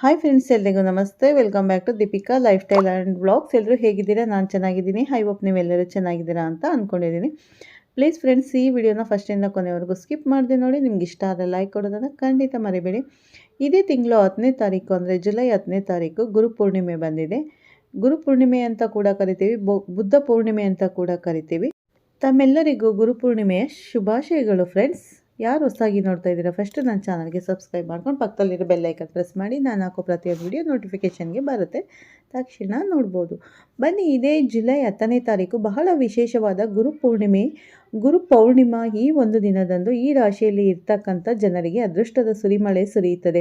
Hi friends ಎಲ್ರಿಗೂ ನಮಸ್ತೆ. Welcome back to Deepika lifestyle and blogs ಎಲ್ಲರೂ ಹೇಗಿದ್ದೀರಾ? ನಾನು ಚೆನ್ನಾಗಿದ್ದೀನಿ. ಹೈ ಹೋಪ್ ನೀವೆಲ್ಲರೂ ಚೆನ್ನಾಗಿದ್ದೀರಾ ಅಂತ ಅಂದ್ಕೊಂಡಿದ್ದೀನಿ ಪ್ಲೀಸ್ ಫ್ರೆಂಡ್ಸ್ ಈ ವಿಡಿಯೋನ ಫಸ್ಟಿಂದ ಕೊನೆವರೆಗೂ ಸ್ಕಿಪ್ ಮಾಡಿದೆ ನೋಡಿ. ನಿಮ್ಗೆ ಇಷ್ಟ ಆದರೆ ಲೈಕ್ ಕೊಡೋದನ್ನು ಖಂಡಿತ ಮರಿಬೇಡಿ. ಇದೇ ತಿಂಗಳು ಹತ್ತನೇ ತಾರೀಕು ಅಂದರೆ ಜುಲೈ ಹತ್ತನೇ ತಾರೀಕು ಗುರು ಪೂರ್ಣಿಮೆ ಬಂದಿದೆ. ಗುರು ಪೂರ್ಣಿಮೆ ಅಂತ ಕೂಡ ಕರಿತೀವಿ. ಬುದ್ಧ ಪೂರ್ಣಿಮೆ ಅಂತ ಕೂಡ ಕರಿತೀವಿ. ತಮ್ಮೆಲ್ಲರಿಗೂ ಗುರು ಪೂರ್ಣಿಮೆಯ ಶುಭಾಶಯಗಳು ಫ್ರೆಂಡ್ಸ್ ಯಾರು ಹೊಸದಾಗಿ ನೋಡ್ತಾ ಇದ್ದೀರಾ ಫಸ್ಟ್ ನನ್ನ ಚಾನಲ್ಗೆ ಸಬ್ಸ್ಕ್ರೈಬ್ ಮಾಡ್ಕೊಂಡು ಪಕ್ಕದಲ್ಲಿರೋ ಬೆಲ್ ಐಕನ್ ಪ್ರೆಸ್ ಮಾಡಿ, ನಾನು ಹಾಕೋ ಪ್ರತಿಯೊಂದು ವಿಡಿಯೋ ನೋಟಿಫಿಕೇಷನ್ಗೆ ಬರುತ್ತೆ. ತಕ್ಷಣ ನೋಡ್ಬೋದು. ಬನ್ನಿ, ಇದೇ ಜುಲೈ ಹತ್ತನೇ ತಾರೀಕು ಬಹಳ ವಿಶೇಷವಾದ ಗುರು ಪೂರ್ಣಿಮೆ. ಗುರು ಪೌರ್ಣಿಮಾ ಈ ಒಂದು ದಿನದಂದು ಈ ರಾಶಿಯಲ್ಲಿ ಇರ್ತಕ್ಕಂಥ ಜನರಿಗೆ ಅದೃಷ್ಟದ ಸುರಿಮಳೆ ಸುರಿಯುತ್ತದೆ.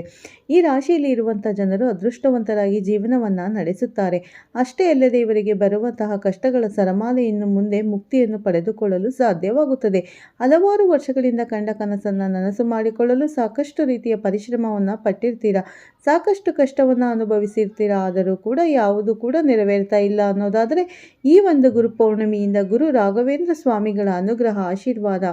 ಈ ರಾಶಿಯಲ್ಲಿ ಇರುವಂಥ ಜನರು ಅದೃಷ್ಟವಂತರಾಗಿ ಜೀವನವನ್ನು ನಡೆಸುತ್ತಾರೆ. ಅಷ್ಟೇ ಅಲ್ಲದೆ ಇವರಿಗೆ ಬರುವಂತಹ ಕಷ್ಟಗಳ ಸರಮಾಲೆಯನ್ನು ಮುಂದೆ ಮುಕ್ತಿಯನ್ನು ಪಡೆದುಕೊಳ್ಳಲು ಸಾಧ್ಯವಾಗುತ್ತದೆ. ಹಲವಾರು ವರ್ಷಗಳಿಂದ ಕಂಡ ಕನಸನ್ನು ನನಸು ಮಾಡಿಕೊಳ್ಳಲು ಸಾಕಷ್ಟು ರೀತಿಯ ಪರಿಶ್ರಮವನ್ನು ಪಟ್ಟಿರ್ತೀರಾ? ಸಾಕಷ್ಟು ಕಷ್ಟವನ್ನು ಅನುಭವಿಸಿರ್ತೀರಾ? ಆದರೂ ಕೂಡ ಯಾವುದು ಕೂಡ ನೆರವೇರ್ತಾ ಇಲ್ಲ ಅನ್ನೋದಾದರೆ ಈ ಒಂದು ಗುರು ಪೌರ್ಣಿಮೆಯಿಂದ ಗುರು ರಾಘವೇಂದ್ರ ಸ್ವಾಮಿಗಳ ಅನುಗ್ರಹ ಆಶೀರ್ವಾದ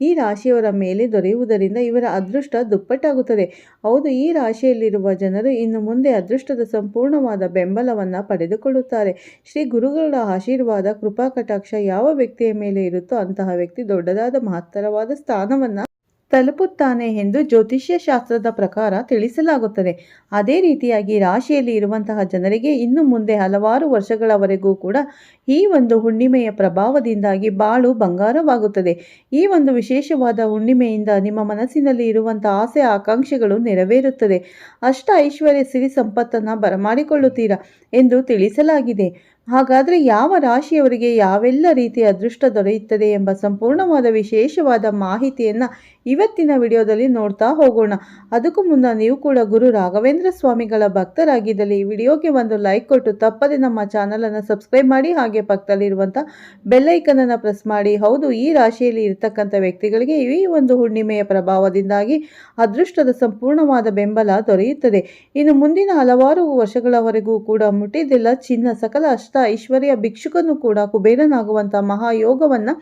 ಈ ರಾಶಿಯವರ ಮೇಲೆ ದೊರೆಯುವುದರಿಂದ ಇವರ ಅದೃಷ್ಟ ದುಪ್ಪಟ್ಟಾಗುತ್ತದೆ. ಹೌದು, ಈ ರಾಶಿಯಲ್ಲಿರುವ ಜನರು ಇನ್ನು ಮುಂದೆ ಅದೃಷ್ಟದ ಸಂಪೂರ್ಣವಾದ ಬೆಂಬಲವನ್ನು ಪಡೆದುಕೊಳ್ಳುತ್ತಾರೆ. ಶ್ರೀ ಗುರುಗಳ ಆಶೀರ್ವಾದ, ಕೃಪಾ, ಕಟಾಕ್ಷ ಯಾವ ವ್ಯಕ್ತಿಯ ಮೇಲೆ ಇರುತ್ತೋ ಅಂತಹ ವ್ಯಕ್ತಿ ದೊಡ್ಡದಾದ ಮಹತ್ತರವಾದ ಸ್ಥಾನವನ್ನು ತಲುಪುತ್ತಾನೆ ಎಂದು ಜ್ಯೋತಿಷ್ಯ ಶಾಸ್ತ್ರದ ಪ್ರಕಾರ ತಿಳಿಸಲಾಗುತ್ತದೆ. ಅದೇ ರೀತಿಯಾಗಿ ರಾಶಿಯಲ್ಲಿ ಇರುವಂತಹ ಜನರಿಗೆ ಇನ್ನು ಮುಂದೆ ಹಲವಾರು ವರ್ಷಗಳವರೆಗೂ ಕೂಡ ಈ ಒಂದು ಹುಣ್ಣಿಮೆಯ ಪ್ರಭಾವದಿಂದಾಗಿ ಬಾಳು ಬಂಗಾರವಾಗುತ್ತದೆ. ಈ ಒಂದು ವಿಶೇಷವಾದ ಹುಣ್ಣಿಮೆಯಿಂದ ನಿಮ್ಮ ಮನಸ್ಸಿನಲ್ಲಿ ಇರುವಂಥ ಆಸೆ, ಆಕಾಂಕ್ಷೆಗಳು ನೆರವೇರುತ್ತದೆ. ಅಷ್ಟ ಐಶ್ವರ್ಯ ಸಿರಿ ಸಂಪತ್ತನ್ನು ಬರಮಾಡಿಕೊಳ್ಳುತ್ತೀರಾ ಎಂದು ತಿಳಿಸಲಾಗಿದೆ. ಹಾಗಾದರೆ ಯಾವ ರಾಶಿಯವರಿಗೆ ಯಾವೆಲ್ಲ ರೀತಿಯ ಅದೃಷ್ಟ ದೊರೆಯುತ್ತದೆ ಎಂಬ ಸಂಪೂರ್ಣವಾದ ವಿಶೇಷವಾದ ಮಾಹಿತಿಯನ್ನು ಇವತ್ತಿನ ವಿಡಿಯೋದಲ್ಲಿ ನೋಡ್ತಾ ಹೋಗೋಣ. ಅದಕ್ಕೂ ಮುನ್ನ ನೀವು ಕೂಡ ಗುರು ರಾಘವೇಂದ್ರ ಸ್ವಾಮಿಗಳ ಭಕ್ತರಾಗಿದ್ದಲ್ಲಿ ಈ ವಿಡಿಯೋಗೆ ಒಂದು ಲೈಕ್ ಕೊಟ್ಟು ತಪ್ಪದೆ ನಮ್ಮ ಚಾನಲನ್ನು ಸಬ್ಸ್ಕ್ರೈಬ್ ಮಾಡಿ ಹಾಗೆ ಪಕ್ಕದಲ್ಲಿರುವಂಥ ಬೆಲ್ಲೈಕನನ್ನು ಪ್ರೆಸ್ ಮಾಡಿ. ಹೌದು, ಈ ರಾಶಿಯಲ್ಲಿ ಇರತಕ್ಕಂಥ ವ್ಯಕ್ತಿಗಳಿಗೆ ಈ ಒಂದು ಹುಣ್ಣಿಮೆಯ ಪ್ರಭಾವದಿಂದಾಗಿ ಅದೃಷ್ಟದ ಸಂಪೂರ್ಣವಾದ ಬೆಂಬಲ ದೊರೆಯುತ್ತದೆ. ಇನ್ನು ಮುಂದಿನ ಹಲವಾರು ವರ್ಷಗಳವರೆಗೂ ಕೂಡ ಮುಟ್ಟಿದ್ದೆಲ್ಲ ಚಿನ್ನ, ಸಕಲ ಅಷ್ಟ ಐಶ್ವರ್ಯ ಭಿಕ್ಷುಕನು ಕೂಡ ಕುಬೇರನಾಗುವಂತಹ ಮಹಾಯೋಗವನ್ನು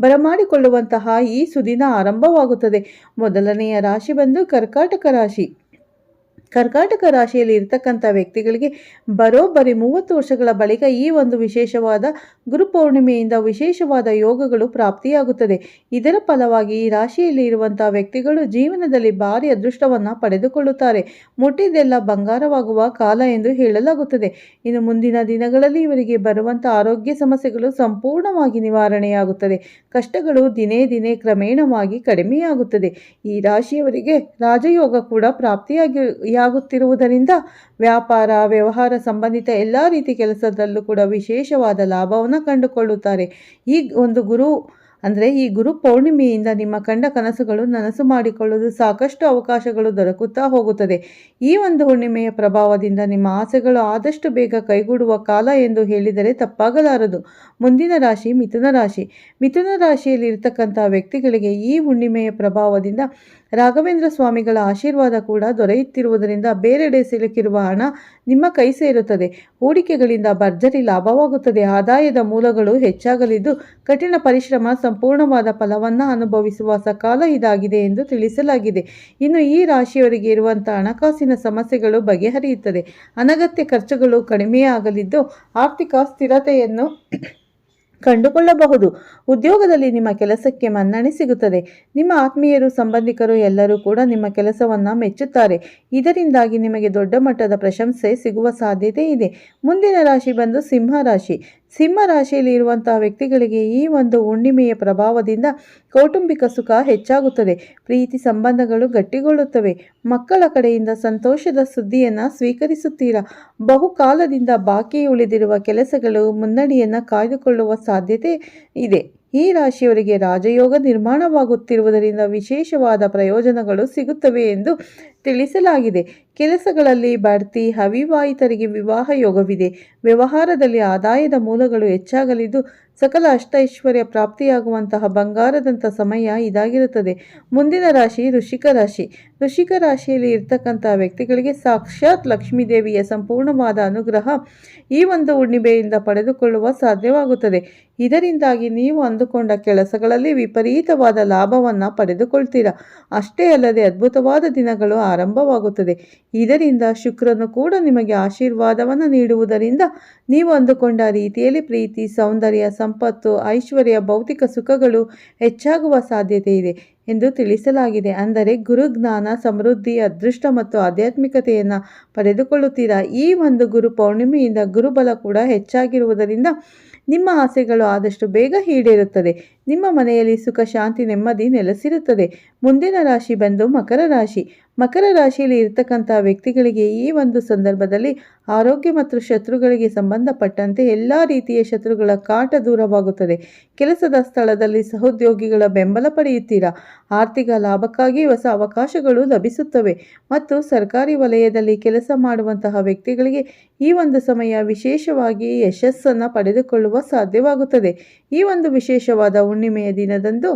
ಬರಮಾಡಿಕೊಳ್ಳುವಂತಹ ಈ ಸುದಿನ ಆರಂಭವಾಗುತ್ತದೆ. ಮೊದಲನೆಯ ರಾಶಿ ಬಂದು ಕರ್ಕಾಟಕ ರಾಶಿ. ಕರ್ಕಾಟಕ ರಾಶಿಯಲ್ಲಿ ಇರತಕ್ಕಂಥ ವ್ಯಕ್ತಿಗಳಿಗೆ ಬರೋಬ್ಬರಿ ಮೂವತ್ತು ವರ್ಷಗಳ ಬಳಿಕ ಈ ಒಂದು ವಿಶೇಷವಾದ ಗುರು ಪೌರ್ಣಿಮೆಯಿಂದ ವಿಶೇಷವಾದ ಯೋಗಗಳು ಪ್ರಾಪ್ತಿಯಾಗುತ್ತದೆ. ಇದರ ಫಲವಾಗಿ ಈ ರಾಶಿಯಲ್ಲಿ ಇರುವಂತಹ ವ್ಯಕ್ತಿಗಳು ಜೀವನದಲ್ಲಿ ಭಾರಿ ಅದೃಷ್ಟವನ್ನು ಪಡೆದುಕೊಳ್ಳುತ್ತಾರೆ. ಮುಟ್ಟಿದೆಲ್ಲ ಬಂಗಾರವಾಗುವ ಕಾಲ ಎಂದು ಹೇಳಲಾಗುತ್ತದೆ. ಇನ್ನು ಮುಂದಿನ ದಿನಗಳಲ್ಲಿ ಇವರಿಗೆ ಬರುವಂಥ ಆರೋಗ್ಯ ಸಮಸ್ಯೆಗಳು ಸಂಪೂರ್ಣವಾಗಿ ನಿವಾರಣೆಯಾಗುತ್ತದೆ. ಕಷ್ಟಗಳು ದಿನೇ ದಿನೇ ಕ್ರಮೇಣವಾಗಿ ಕಡಿಮೆಯಾಗುತ್ತದೆ. ಈ ರಾಶಿಯವರಿಗೆ ರಾಜಯೋಗ ಕೂಡ ಪ್ರಾಪ್ತಿಯಾಗಿ ಯಾಗುತ್ತಿರುವುದರಿಂದ ವ್ಯಾಪಾರ ವ್ಯವಹಾರ ಸಂಬಂಧಿತ ಎಲ್ಲ ರೀತಿ ಕೆಲಸದಲ್ಲೂ ಕೂಡ ವಿಶೇಷವಾದ ಲಾಭವನ್ನು ಕಂಡುಕೊಳ್ಳುತ್ತಾರೆ. ಈ ಒಂದು ಗುರು ಅಂದರೆ ಈ ಗುರು ಪೌರ್ಣಿಮೆಯಿಂದ ನಿಮ್ಮ ಕಂಡ ಕನಸುಗಳು ನನಸು ಮಾಡಿಕೊಳ್ಳಲು ಸಾಕಷ್ಟು ಅವಕಾಶಗಳು ದೊರಕುತ್ತಾ ಹೋಗುತ್ತದೆ. ಈ ಒಂದು ಹುಣ್ಣಿಮೆಯ ಪ್ರಭಾವದಿಂದ ನಿಮ್ಮ ಆಸೆಗಳು ಆದಷ್ಟು ಬೇಗ ಕೈಗೂಡುವ ಕಾಲ ಎಂದು ಹೇಳಿದರೆ ತಪ್ಪಾಗಲಾರದು. ಮುಂದಿನ ರಾಶಿ ಮಿಥುನ ರಾಶಿ. ಮಿಥುನ ರಾಶಿಯಲ್ಲಿ ಇರತಕ್ಕಂಥ ವ್ಯಕ್ತಿಗಳಿಗೆ ಈ ಹುಣ್ಣಿಮೆಯ ಪ್ರಭಾವದಿಂದ ರಾಘವೇಂದ್ರ ಸ್ವಾಮಿಗಳ ಆಶೀರ್ವಾದ ಕೂಡ ದೊರೆಯುತ್ತಿರುವುದರಿಂದ ಬೇರೆಡೆ ಸಿಲುಕಿರುವ ಹಣ ನಿಮ್ಮ ಕೈ ಸೇರುತ್ತದೆ. ಹೂಡಿಕೆಗಳಿಂದ ಭರ್ಜರಿ ಲಾಭವಾಗುತ್ತದೆ. ಆದಾಯದ ಮೂಲಗಳು ಹೆಚ್ಚಾಗಲಿದ್ದು ಕಠಿಣ ಪರಿಶ್ರಮ, ಸಂಪೂರ್ಣವಾದ ಫಲವನ್ನು ಅನುಭವಿಸುವ ಸಕಾಲ ಇದಾಗಿದೆ ಎಂದು ತಿಳಿಸಲಾಗಿದೆ. ಇನ್ನು ಈ ರಾಶಿಯವರಿಗೆ ಇರುವಂತಹ ಹಣಕಾಸಿನ ಸಮಸ್ಯೆಗಳು ಬಗೆಹರಿಯುತ್ತದೆ. ಅನಗತ್ಯ ಖರ್ಚುಗಳು ಕಡಿಮೆಯಾಗಲಿದ್ದು ಆರ್ಥಿಕ ಸ್ಥಿರತೆಯನ್ನು ಕಂಡುಕೊಳ್ಳಬಹುದು. ಉದ್ಯೋಗದಲ್ಲಿ ನಿಮ್ಮ ಕೆಲಸಕ್ಕೆ ಮನ್ನಣೆ ಸಿಗುತ್ತದೆ. ನಿಮ್ಮ ಆತ್ಮೀಯರು, ಸಂಬಂಧಿಕರು ಎಲ್ಲರೂ ಕೂಡ ನಿಮ್ಮ ಕೆಲಸವನ್ನು ಮೆಚ್ಚುತ್ತಾರೆ. ಇದರಿಂದಾಗಿ ನಿಮಗೆ ದೊಡ್ಡ ಮಟ್ಟದ ಪ್ರಶಂಸೆ ಸಿಗುವ ಸಾಧ್ಯತೆ ಇದೆ. ಮುಂದಿನ ರಾಶಿ ಬಂದು ಸಿಂಹ ರಾಶಿ. ಸಿಂಹ ರಾಶಿಯಲ್ಲಿ ಇರುವಂತಹ ವ್ಯಕ್ತಿಗಳಿಗೆ ಈ ಒಂದು ಹುಣ್ಣಿಮೆಯ ಪ್ರಭಾವದಿಂದ ಕೌಟುಂಬಿಕ ಸುಖ ಹೆಚ್ಚಾಗುತ್ತದೆ. ಪ್ರೀತಿ ಸಂಬಂಧಗಳು ಗಟ್ಟಿಗೊಳ್ಳುತ್ತವೆ. ಮಕ್ಕಳ ಕಡೆಯಿಂದ ಸಂತೋಷದ ಸುದ್ದಿಯನ್ನು ಸ್ವೀಕರಿಸುತ್ತೀರಾ? ಬಹುಕಾಲದಿಂದ ಬಾಕಿ ಉಳಿದಿರುವ ಕೆಲಸಗಳು ಮುನ್ನಡೆಯನ್ನು ಕಾಯ್ದುಕೊಳ್ಳುವ ಸಾಧ್ಯತೆ ಇದೆ. ಈ ರಾಶಿಯವರಿಗೆ ರಾಜಯೋಗ ನಿರ್ಮಾಣವಾಗುತ್ತಿರುವುದರಿಂದ ವಿಶೇಷವಾದ ಪ್ರಯೋಜನಗಳು ಸಿಗುತ್ತವೆ ಎಂದು ತಿಳಿಸಲಾಗಿದೆ. ಕೆಲಸಗಳಲ್ಲಿ ಬಡ್ತಿ, ಅವಿವಾಹಿತರಿಗೆ ವಿವಾಹ ಯೋಗವಿದೆ. ವ್ಯವಹಾರದಲ್ಲಿ ಆದಾಯದ ಮೂಲಗಳು ಹೆಚ್ಚಾಗಲಿದ್ದು ಸಕಲ ಅಷ್ಟೈಶ್ವರ್ಯ ಪ್ರಾಪ್ತಿಯಾಗುವಂತಹ ಬಂಗಾರದಂಥ ಸಮಯ ಇದಾಗಿರುತ್ತದೆ. ಮುಂದಿನ ರಾಶಿ ಋಷಿಕ ರಾಶಿ. ಋಷಿಕ ರಾಶಿಯಲ್ಲಿ ಇರ್ತಕ್ಕಂಥ ವ್ಯಕ್ತಿಗಳಿಗೆ ಸಾಕ್ಷಾತ್ ಲಕ್ಷ್ಮೀದೇವಿಯ ಸಂಪೂರ್ಣವಾದ ಅನುಗ್ರಹ ಈ ಒಂದು ಹುಣ್ಣಿಮೆಯಿಂದ ಪಡೆದುಕೊಳ್ಳುವ ಸಾಧ್ಯವಾಗುತ್ತದೆ. ಇದರಿಂದಾಗಿ ನೀವು ಅಂದುಕೊಂಡ ಕೆಲಸಗಳಲ್ಲಿ ವಿಪರೀತವಾದ ಲಾಭವನ್ನು ಪಡೆದುಕೊಳ್ತೀರಾ. ಅಷ್ಟೇ ಅಲ್ಲದೆ ಅದ್ಭುತವಾದ ದಿನಗಳು ಆರಂಭವಾಗುತ್ತದೆ. ಇದರಿಂದ ಶುಕ್ರನು ಕೂಡ ನಿಮಗೆ ಆಶೀರ್ವಾದವನ್ನು ನೀಡುವುದರಿಂದ ನೀವು ಅಂದುಕೊಂಡ ರೀತಿಯಲ್ಲಿ ಪ್ರೀತಿ, ಸೌಂದರ್ಯ ಸಂಪತ್ತು, ಐಶ್ವರ್ಯ, ಭೌತಿಕ ಸುಖಗಳು ಹೆಚ್ಚಾಗುವ ಸಾಧ್ಯತೆ ಇದೆ ಎಂದು ತಿಳಿಸಲಾಗಿದೆ. ಅಂದರೆ ಗುರುಜ್ಞಾನ ಸಮೃದ್ಧಿ, ಅದೃಷ್ಟ ಮತ್ತು ಆಧ್ಯಾತ್ಮಿಕತೆಯನ್ನು ಪಡೆದುಕೊಳ್ಳುತ್ತೀರಾ? ಈ ಒಂದು ಗುರು ಪೌರ್ಣಿಮೆಯಿಂದ ಗುರುಬಲ ಕೂಡ ಹೆಚ್ಚಾಗಿರುವುದರಿಂದ ನಿಮ್ಮ ಆಸೆಗಳು ಆದಷ್ಟು ಬೇಗ ಈಡೇರುತ್ತದೆ. ನಿಮ್ಮ ಮನೆಯಲ್ಲಿ ಸುಖ, ಶಾಂತಿ, ನೆಮ್ಮದಿ ನೆಲೆಸಿರುತ್ತದೆ. ಮುಂದಿನ ರಾಶಿ ಬಂದು ಮಕರ ರಾಶಿ. ಮಕರ ರಾಶಿಯಲ್ಲಿ ಇರತಕ್ಕಂಥ ವ್ಯಕ್ತಿಗಳಿಗೆ ಈ ಒಂದು ಸಂದರ್ಭದಲ್ಲಿ ಆರೋಗ್ಯ ಮತ್ತು ಶತ್ರುಗಳಿಗೆ ಸಂಬಂಧಪಟ್ಟಂತೆ ಎಲ್ಲ ರೀತಿಯ ಶತ್ರುಗಳ ಕಾಟ ದೂರವಾಗುತ್ತದೆ. ಕೆಲಸದ ಸ್ಥಳದಲ್ಲಿ ಸಹೋದ್ಯೋಗಿಗಳ ಬೆಂಬಲ ಪಡೆಯುತ್ತೀರಾ? ಆರ್ಥಿಕ ಲಾಭಕ್ಕಾಗಿ ಹೊಸ ಅವಕಾಶಗಳು ಲಭಿಸುತ್ತವೆ ಮತ್ತು ಸರ್ಕಾರಿ ವಲಯದಲ್ಲಿ ಕೆಲಸ ಮಾಡುವಂತಹ ವ್ಯಕ್ತಿಗಳಿಗೆ ಈ ಒಂದು ಸಮಯ ವಿಶೇಷವಾಗಿ ಯಶಸ್ಸನ್ನು ಪಡೆದುಕೊಳ್ಳುವ ಸಾಧ್ಯವಾಗುತ್ತದೆ. ಈ ಒಂದು ವಿಶೇಷವಾದ ಹುಣ್ಣಿಮೆಯ ದಿನದಂದು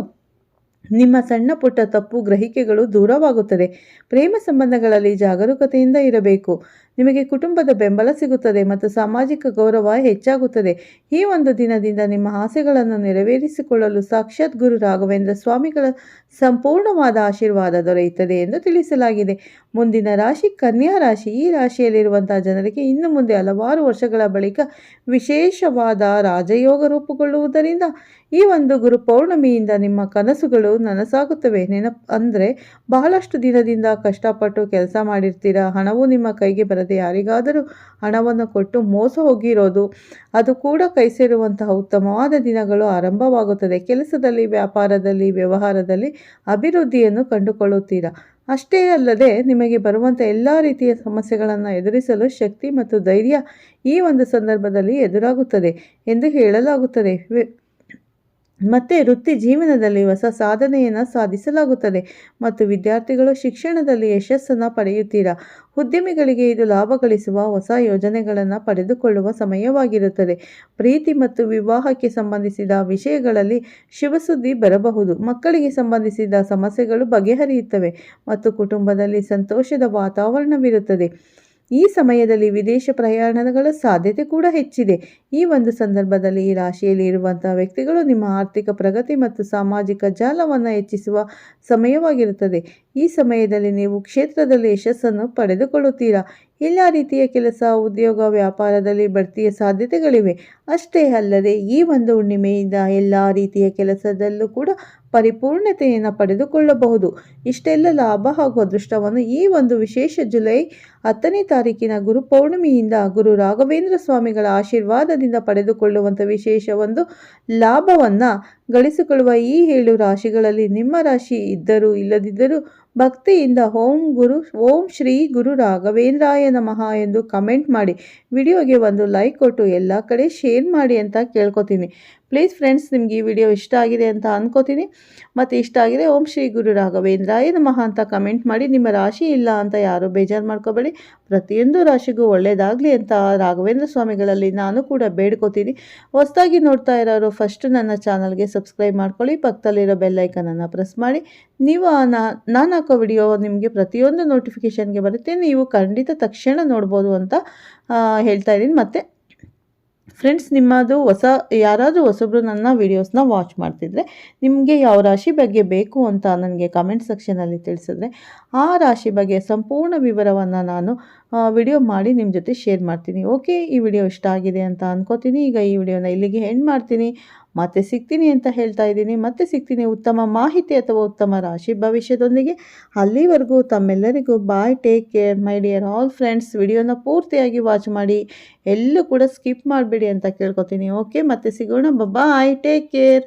ನಿಮ್ಮ ಸಣ್ಣ ಪುಟ್ಟ ತಪ್ಪು ಗ್ರಹಿಕೆಗಳು ದೂರವಾಗುತ್ತದೆ. ಪ್ರೇಮ ಸಂಬಂಧಗಳಲ್ಲಿ ಜಾಗರೂಕತೆಯಿಂದ ಇರಬೇಕು. ನಿಮಗೆ ಕುಟುಂಬದ ಬೆಂಬಲ ಸಿಗುತ್ತದೆ ಮತ್ತು ಸಾಮಾಜಿಕ ಗೌರವ ಹೆಚ್ಚಾಗುತ್ತದೆ. ಈ ಒಂದು ದಿನದಿಂದ ನಿಮ್ಮ ಆಸೆಗಳನ್ನು ನೆರವೇರಿಸಿಕೊಳ್ಳಲು ಸಾಕ್ಷಾತ್ ಗುರು ರಾಘವೇಂದ್ರ ಸ್ವಾಮಿಗಳ ಸಂಪೂರ್ಣವಾದ ಆಶೀರ್ವಾದ ದೊರೆಯುತ್ತದೆ ಎಂದು ತಿಳಿಸಲಾಗಿದೆ. ಮುಂದಿನ ರಾಶಿ ಕನ್ಯಾ ರಾಶಿ. ಈ ರಾಶಿಯಲ್ಲಿರುವಂತಹ ಜನರಿಗೆ ಇನ್ನು ಮುಂದೆ ಹಲವಾರು ವರ್ಷಗಳ ಬಳಿಕ ವಿಶೇಷವಾದ ರಾಜಯೋಗ ರೂಪುಗೊಳ್ಳುವುದರಿಂದ ಈ ಒಂದು ಗುರು ಪೌರ್ಣಮಿಯಿಂದ ನಿಮ್ಮ ಕನಸುಗಳು ನನಸಾಗುತ್ತವೆ. ನೆನಪು ಅಂದರೆ ಬಹಳಷ್ಟು ದಿನದಿಂದ ಕಷ್ಟಪಟ್ಟು ಕೆಲಸ ಮಾಡಿರ್ತೀರಾ? ಹಣವು ನಿಮ್ಮ ಕೈಗೆ ಬರದೆ ಯಾರಿಗಾದರೂ ಹಣವನ್ನು ಕೊಟ್ಟು ಮೋಸ ಹೋಗಿರೋದು, ಅದು ಕೂಡ ಕೈ ಸೇರುವಂತಹ ಉತ್ತಮವಾದ ದಿನಗಳು ಆರಂಭವಾಗುತ್ತದೆ. ಕೆಲಸದಲ್ಲಿ, ವ್ಯಾಪಾರದಲ್ಲಿ, ವ್ಯವಹಾರದಲ್ಲಿ ಅಭಿವೃದ್ಧಿಯನ್ನು ಕಂಡುಕೊಳ್ಳುತ್ತೀರಾ? ಅಷ್ಟೇ ಅಲ್ಲದೆ ನಿಮಗೆ ಬರುವಂಥ ಎಲ್ಲ ರೀತಿಯ ಸಮಸ್ಯೆಗಳನ್ನು ಎದುರಿಸಲು ಶಕ್ತಿ ಮತ್ತು ಧೈರ್ಯ ಈ ಒಂದು ಸಂದರ್ಭದಲ್ಲಿ ಎದುರಾಗುತ್ತದೆ ಎಂದು ಹೇಳಲಾಗುತ್ತದೆ. ಮತ್ತು ವೃತ್ತಿ ಜೀವನದಲ್ಲಿ ಹೊಸ ಸಾಧನೆಯನ್ನು ಸಾಧಿಸಲಾಗುತ್ತದೆ ಮತ್ತು ವಿದ್ಯಾರ್ಥಿಗಳು ಶಿಕ್ಷಣದಲ್ಲಿ ಯಶಸ್ಸನ್ನು ಪಡೆಯುತ್ತೀರಾ? ಉದ್ಯಮಿಗಳಿಗೆ ಇದು ಲಾಭ ಗಳಿಸುವ ಹೊಸ ಯೋಜನೆಗಳನ್ನು ಪಡೆದುಕೊಳ್ಳುವ ಸಮಯವಾಗಿರುತ್ತದೆ. ಪ್ರೀತಿ ಮತ್ತು ವಿವಾಹಕ್ಕೆ ಸಂಬಂಧಿಸಿದ ವಿಷಯಗಳಲ್ಲಿ ಶಿವಸುದ್ದಿ ಬರಬಹುದು. ಮಕ್ಕಳಿಗೆ ಸಂಬಂಧಿಸಿದ ಸಮಸ್ಯೆಗಳು ಬಗೆಹರಿಯುತ್ತವೆ ಮತ್ತು ಕುಟುಂಬದಲ್ಲಿ ಸಂತೋಷದ ವಾತಾವರಣವಿರುತ್ತದೆ. ಈ ಸಮಯದಲ್ಲಿ ವಿದೇಶ ಪ್ರಯಾಣಗಳ ಸಾಧ್ಯತೆ ಕೂಡ ಹೆಚ್ಚಿದೆ. ಈ ಒಂದು ಸಂದರ್ಭದಲ್ಲಿ ಈ ರಾಶಿಯಲ್ಲಿ ಇರುವಂತಹ ವ್ಯಕ್ತಿಗಳು ನಿಮ್ಮ ಆರ್ಥಿಕ ಪ್ರಗತಿ ಮತ್ತು ಸಾಮಾಜಿಕ ಜಾಲವನ್ನು ಹೆಚ್ಚಿಸುವ ಸಮಯವಾಗಿರುತ್ತದೆ. ಈ ಸಮಯದಲ್ಲಿ ನೀವು ಕ್ಷೇತ್ರದಲ್ಲಿ ಯಶಸ್ಸನ್ನು ಪಡೆದುಕೊಳ್ಳುತ್ತೀರಾ? ಎಲ್ಲ ರೀತಿಯ ಕೆಲಸ, ಉದ್ಯೋಗ, ವ್ಯಾಪಾರದಲ್ಲಿ ಬಡ್ತಿಯ ಸಾಧ್ಯತೆಗಳಿವೆ. ಅಷ್ಟೇ ಅಲ್ಲದೆ ಈ ಒಂದು ಹುಣ್ಣಿಮೆಯಿಂದ ಎಲ್ಲ ರೀತಿಯ ಕೆಲಸದಲ್ಲೂ ಕೂಡ ಪರಿಪೂರ್ಣತೆಯನ್ನು ಪಡೆದುಕೊಳ್ಳಬಹುದು. ಇಷ್ಟೆಲ್ಲ ಲಾಭ ಹಾಗೂ ಅದೃಷ್ಟವನ್ನು ಈ ಒಂದು ವಿಶೇಷ ಜುಲೈ ಹತ್ತನೇ ತಾರೀಕಿನ ಗುರು ಪೌರ್ಣಿಮೆಯಿಂದ ಗುರು ರಾಘವೇಂದ್ರ ಸ್ವಾಮಿಗಳ ಆಶೀರ್ವಾದದಿಂದ ಪಡೆದುಕೊಳ್ಳುವಂಥ ವಿಶೇಷ ಒಂದು ಲಾಭವನ್ನು ಗಳಿಸಿಕೊಳ್ಳುವ ಈ ಏಳು ರಾಶಿಗಳಲ್ಲಿ ನಿಮ್ಮ ರಾಶಿ ಇದ್ದರೂ ಇಲ್ಲದಿದ್ದರೂ ಭಕ್ತಿಯಿಂದ ಓಂ ಗುರು, ಓಂ ಶ್ರೀ ಗುರು ರಾಘವೇಂದ್ರಾಯ ನಮಃ ಎಂದು ಕಮೆಂಟ್ ಮಾಡಿ. ವಿಡಿಯೋಗೆ ಒಂದು ಲೈಕ್ ಕೊಟ್ಟು ಎಲ್ಲ ಕಡೆ ಶೇರ್ ಮಾಡಿ ಅಂತ ಕೇಳ್ಕೊತೀನಿ. ಪ್ಲೀಸ್ ಫ್ರೆಂಡ್ಸ್ ನಿಮ್ಗೆ ಈ ವಿಡಿಯೋ ಇಷ್ಟ ಆಗಿದೆ ಅಂತ ಅನ್ಕೋತೀನಿ. ಮತ್ತು ಇಷ್ಟ ಆಗಿದೆ, ಓಂ ಶ್ರೀ ಗುರು ರಾಘವೇಂದ್ರಾಯ ನಮಃ ಅಂತ ಕಮೆಂಟ್ ಮಾಡಿ. ನಿಮ್ಮ ರಾಶಿ ಇಲ್ಲ ಅಂತ ಯಾರೂ ಬೇಜಾರು ಮಾಡ್ಕೋಬೇಡಿ. ಪ್ರತಿಯೊಂದು ರಾಶಿಗೂ ಒಳ್ಳೆಯದಾಗಲಿ ಅಂತ ರಾಘವೇಂದ್ರ ಸ್ವಾಮಿಗಳಲ್ಲಿ ನಾನು ಕೂಡ ಬೇಡ್ಕೋತೀನಿ. ಹೊಸದಾಗಿ ನೋಡ್ತಾ ಇರೋರು ಫಸ್ಟ್ ನನ್ನ ಚಾನಲ್ಗೆ ಸಬ್ಸ್ಕ್ರೈಬ್ ಮಾಡ್ಕೊಳ್ಳಿ. ಪಕ್ಕದಲ್ಲಿರೋ ಬೆಲ್ಲೈಕನನ್ನು ಪ್ರೆಸ್ ಮಾಡಿ. ನೀವು ನಾನು ಹಾಕೋ ವಿಡಿಯೋ ನಿಮಗೆ ಪ್ರತಿಯೊಂದು ನೋಟಿಫಿಕೇಷನ್ಗೆ ಬರುತ್ತೆ. ನೀವು ಖಂಡಿತ ತಕ್ಷಣ ನೋಡ್ಬೋದು ಅಂತ ಹೇಳ್ತಾ ಇದ್ದೀನಿ. ಮತ್ತು ಫ್ರೆಂಡ್ಸ್ ನಿಮ್ಮದು ಹೊಸ, ಯಾರಾದರೂ ಹೊಸಬ್ರು ನನ್ನ ವೀಡಿಯೋಸ್ನ ವಾಚ್ ಮಾಡ್ತಿದ್ರೆ ನಿಮಗೆ ಯಾವ ರಾಶಿ ಬಗ್ಗೆ ಬೇಕು ಅಂತ ನನಗೆ ಕಮೆಂಟ್ ಸೆಕ್ಷನಲ್ಲಿ ತಿಳಿಸಿದ್ರೆ ಆ ರಾಶಿ ಬಗ್ಗೆ ಸಂಪೂರ್ಣ ವಿವರವನ್ನು ನಾನು ವಿಡಿಯೋ ಮಾಡಿ ನಿಮ್ಮ ಜೊತೆ ಶೇರ್ ಮಾಡ್ತೀನಿ. ಓಕೆ ಈ ವಿಡಿಯೋ ಇಷ್ಟ ಆಗಿದೆ ಅಂತ ಅಂದ್ಕೋತೀನಿ ಈಗ ಈ ವಿಡಿಯೋನ ಇಲ್ಲಿಗೆ ಎಂಡ್ ಮಾಡ್ತೀನಿ. ಮತ್ತೆ ಸಿಗ್ತೀನಿ ಅಂತ ಹೇಳ್ತಾ ಇದ್ದೀನಿ. ಮತ್ತೆ ಸಿಗ್ತೀನಿ ಉತ್ತಮ ಮಾಹಿತಿ ಅಥವಾ ಉತ್ತಮ ರಾಶಿ ಭವಿಷ್ಯದೊಂದಿಗೆ. ಅಲ್ಲಿವರೆಗೂ ತಮ್ಮೆಲ್ಲರಿಗೂ bye take care my dear all friends ವಿಡಿಯೋನ ಪೂರ್ತಿಯಾಗಿ ವಾಚ್ ಮಾಡಿ. ಎಲ್ಲೂ ಕೂಡ ಸ್ಕಿಪ್ ಮಾಡಬೇಡಿ ಅಂತ ಕೇಳ್ಕೊತೀನಿ. ಓಕೆ ಮತ್ತೆ ಸಿಗೋಣ. ಬಾಯ್ ಟೇಕ್ ಕೇರ್